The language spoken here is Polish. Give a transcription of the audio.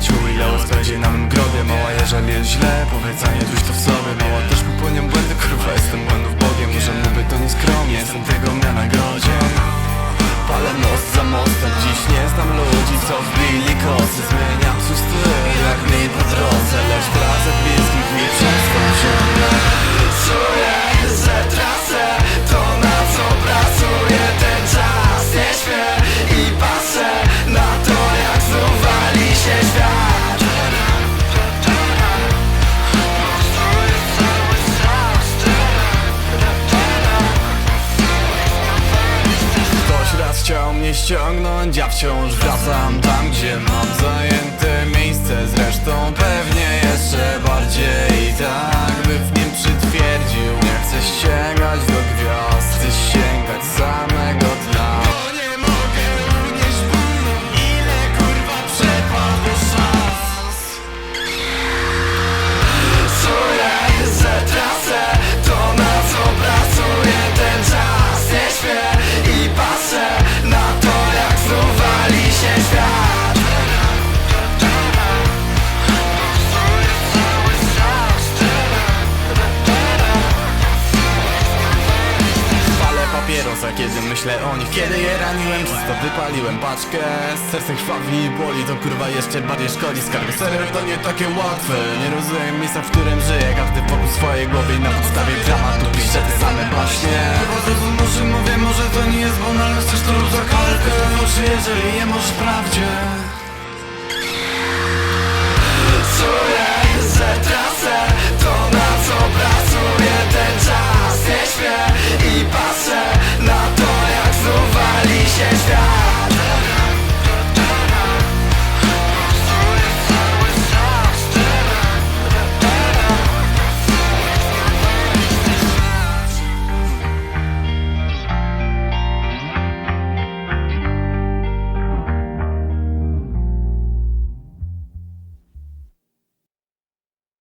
przyjaciół Ile łez będzie na mym grobie Mała jeżeli jest źle, powiedz a nie duś to w sobie. Mała też popełniam błędy, kurwa jestem błędów Bogiem. Może mówię to nieskromnie, jestem tego mnie nagrodzie. Palę most za mostem, dziś nie znam ludzi co wbili kosy Zmieniam swój styl. Jak mi po drodze Lecz tracę bliskich mi raz chciał mnie ściągnąć, a wciąż wracam tam, gdzie papierosa, kiedy myślę o nich Kiedy je raniłem, czysto wypaliłem paczkę. Serce krwawi i boli, to kurwa jeszcze bardziej szkodzi. Skarby serio to nie takie łatwe. Nie rozumiem miejsca, w którym żyję. Każdy wokół swojej głowy i na podstawie dramatu pisze te same baśnie. Chyba może mówię, może to nie jest banalne Chcesz to lub za kalkę. Jeżeli nie możesz prawdzie